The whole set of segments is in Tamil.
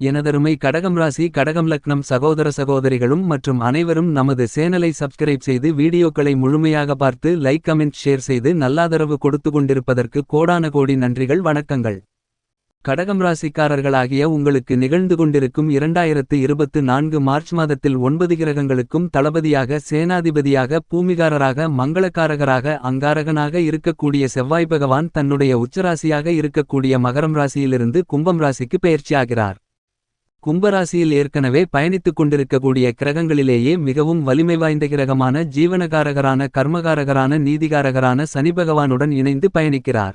எனதருமை கடகம் ராசி கடகம் லக்னம் சகோதர சகோதரிகளும் மற்றும் அனைவரும் நமது சேனலை சப்ஸ்கிரைப் செய்து வீடியோக்களை முழுமையாக பார்த்து லைக் கமெண்ட் ஷேர் செய்து நல்லாதரவு கொடுத்து கொண்டிருப்பதற்கு கோடான கோடி நன்றிகள் வணக்கங்கள். கடகம் ராசிக்காரர்களாகிய உங்களுக்கு நிகழ்ந்து கொண்டிருக்கும் இரண்டாயிரத்து இருபத்து நான்கு மார்ச் மாதத்தில் ஒன்பது கிரகங்களுக்கும் தளபதியாக சேனாதிபதியாக பூமிகாரராக மங்களக்காரகராக அங்காரகனாக இருக்கக்கூடிய செவ்வாய் பகவான் தன்னுடைய உச்சராசியாக இருக்கக்கூடிய மகரம் ராசியிலிருந்து கும்பம் ராசிக்கு பெயர்ச்சியாகிறார். கும்பராசியில் ஏற்கனவே பயணித்துக் கொண்டிருக்கக்கூடிய கிரகங்களிலேயே மிகவும் வலிமை வாய்ந்த கிரகமான ஜீவனகாரகரான கர்மகாரகரான நீதிகாரகரான சனி பகவானுடன் இணைந்து பயணிக்கிறார்.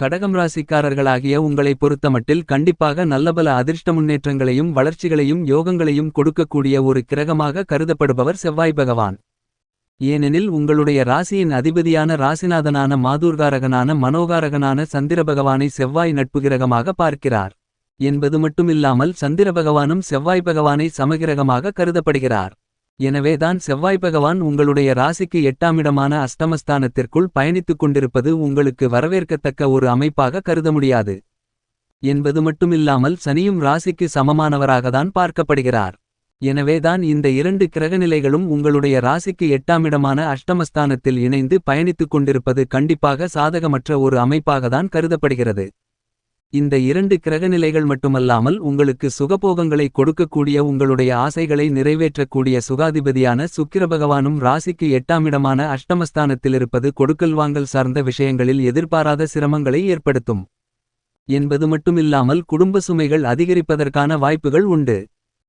கடகம் ராசிக்காரர்களாகிய உங்களை பொறுத்தமட்டில் கண்டிப்பாக நல்லபல அதிர்ஷ்ட முன்னேற்றங்களையும் வளர்ச்சிகளையும் யோகங்களையும் கொடுக்கக்கூடிய ஒரு கிரகமாக கருதப்படுபவர் செவ்வாய் பகவான். ஏனெனில் உங்களுடைய ராசியின் அதிபதியான ராசிநாதனான மாதூர்காரகனான மனோகாரகனான சந்திர பகவானை செவ்வாய் நட்பு கிரகமாக பார்க்கிறார். என்பது மட்டுமில்லாமல் சந்திர பகவானும் செவ்வாய் பகவானை சமகிரகமாக கருதப்படுகிறார். எனவேதான் செவ்வாய் பகவான் உங்களுடைய ராசிக்கு எட்டாமிடமான அஷ்டமஸ்தானத்திற்குள் பயணித்துக் கொண்டிருப்பது உங்களுக்கு வரவேற்கத்தக்க ஒரு அமைப்பாக கருத முடியாது. என்பது மட்டுமில்லாமல் சனியும் ராசிக்கு சமமானவராகத்தான் பார்க்கப்படுகிறார். எனவேதான் இந்த இரண்டு கிரகநிலைகளும் உங்களுடைய ராசிக்கு எட்டாமிடமான அஷ்டமஸ்தானத்தில் இணைந்து பயணித்துக் கொண்டிருப்பது கண்டிப்பாக சாதகமற்ற ஒரு அமைப்பாகத்தான் கருதப்படுகிறது. இந்த இரண்டு கிரகநிலைகள் மட்டுமல்லாமல் உங்களுக்கு சுகபோகங்களை கொடுக்கக்கூடிய உங்களுடைய ஆசைகளை நிறைவேற்றக்கூடிய சுகாதிபதியான சுக்கிர பகவானும் ராசிக்கு எட்டாமிடமான அஷ்டமஸ்தானத்திலிருப்பது கொடுக்கல் வாங்கல் சார்ந்த விஷயங்களில் எதிர்பாராத சிரமங்களை ஏற்படுத்தும். என்பது மட்டுமில்லாமல் குடும்ப சுமைகள் அதிகரிப்பதற்கான வாய்ப்புகள் உண்டு.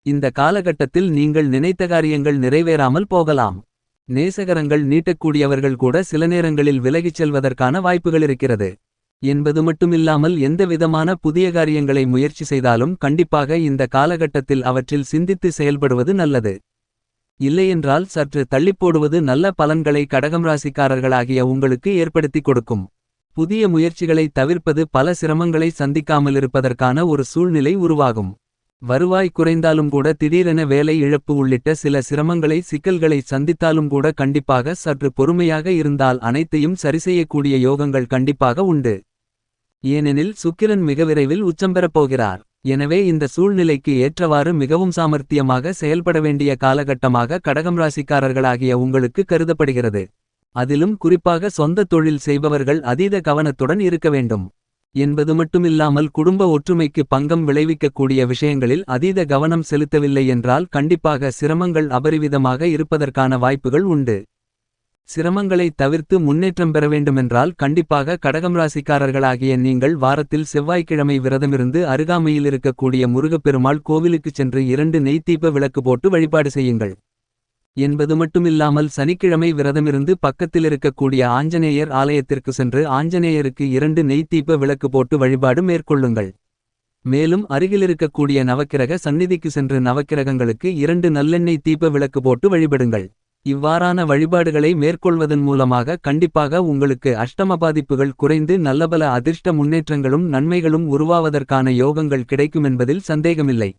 இந்த காலகட்டத்தில் நீங்கள் நினைத்த காரியங்கள் நிறைவேறாமல் போகலாம். நேசகரங்கள் நீட்டக்கூடியவர்கள் கூட சில நேரங்களில் விலகிச் செல்வதற்கான வாய்ப்புகள் இருக்கிறது. என்பது மட்டுமில்லாமல் எந்தவிதமான புதிய காரியங்களை முயற்சி செய்தாலும் கண்டிப்பாக இந்த காலகட்டத்தில் அவற்றில் சிந்தித்து செயல்படுவது நல்லது. இல்லையென்றால் சற்று தள்ளிப்போடுவது நல்ல பலன்களை கடகம் ராசிக்காரர்களாகிய உங்களுக்கு ஏற்படுத்திக் கொடுக்கும். புதிய முயற்சிகளை தவிர்ப்பது பல சிரமங்களை சந்திக்காமலிருப்பதற்கான ஒரு சூழ்நிலை உருவாகும். வருவாய் குறைந்தாலும் கூட திடீரென வேலை இழப்பு உள்ளிட்ட சில சிரமங்களை சிக்கல்களை சந்தித்தாலும் கூட கண்டிப்பாக சற்று பொறுமையாக இருந்தால் அனைத்தையும் சரிசெய்யக்கூடிய யோகங்கள் கண்டிப்பாக உண்டு. ஏனெனில் சுக்கிரன் மிக விரைவில் உச்சம் பெறப்போகிறார் எனவே இந்த சூழ்நிலைக்கு ஏற்றவாறு மிகவும் சாமர்த்தியமாக செயல்பட வேண்டிய காலகட்டமாக கடகம் ராசிக்காரர்களாகிய உங்களுக்கு கருதப்படுகிறது. அதிலும் குறிப்பாக சொந்த தொழில் செய்பவர்கள் அதீத கவனத்துடன் இருக்க வேண்டும். என்பது மட்டுமில்லாமல் குடும்ப ஒற்றுமைக்கு பங்கம் விளைவிக்கக்கூடிய விஷயங்களில் அதீத கவனம் செலுத்தவில்லை என்றால் கண்டிப்பாக சிரமங்கள் அபரிவிதமாக இருப்பதற்கான வாய்ப்புகள் உண்டு. சிரமங்களை தவிர்த்து முன்னேற்றம் பெற வேண்டுமென்றால் கண்டிப்பாக கடகம் ராசிக்காரர்களாகிய நீங்கள் வாரத்தில் செவ்வாய்க்கிழமை விரதமிருந்து அருகாமையில் இருக்கக்கூடிய முருகப்பெருமாள் கோவிலுக்குச் சென்று இரண்டு நெய்த்தீப விளக்கு போட்டு வழிபாடு செய்யுங்கள். என்பது மட்டுமில்லாமல் சனிக்கிழமை விரதமிருந்து பக்கத்தில் இருக்கக்கூடிய ஆஞ்சநேயர் ஆலயத்திற்கு சென்று ஆஞ்சநேயருக்கு இரண்டு நெய்த்தீப விளக்கு போட்டு வழிபாடு மேற்கொள்ளுங்கள். மேலும் அருகிலிருக்கக்கூடிய நவக்கிரக சந்நிதிக்கு சென்று நவக்கிரகங்களுக்கு இரண்டு நல்லெண்ணெய் தீப விளக்கு போட்டு வழிபடுங்கள். இவ்வாறான வழிபாடுகளை மேற்கொள்வதன் மூலமாக கண்டிப்பாக உங்களுக்கு அஷ்டம பாதிப்புகள் குறைந்து நல்லபல அதிர்ஷ்ட முன்னேற்றங்களும் நன்மைகளும் உருவாவதற்கான யோகங்கள் கிடைக்குமென்பதில் சந்தேகமில்லை.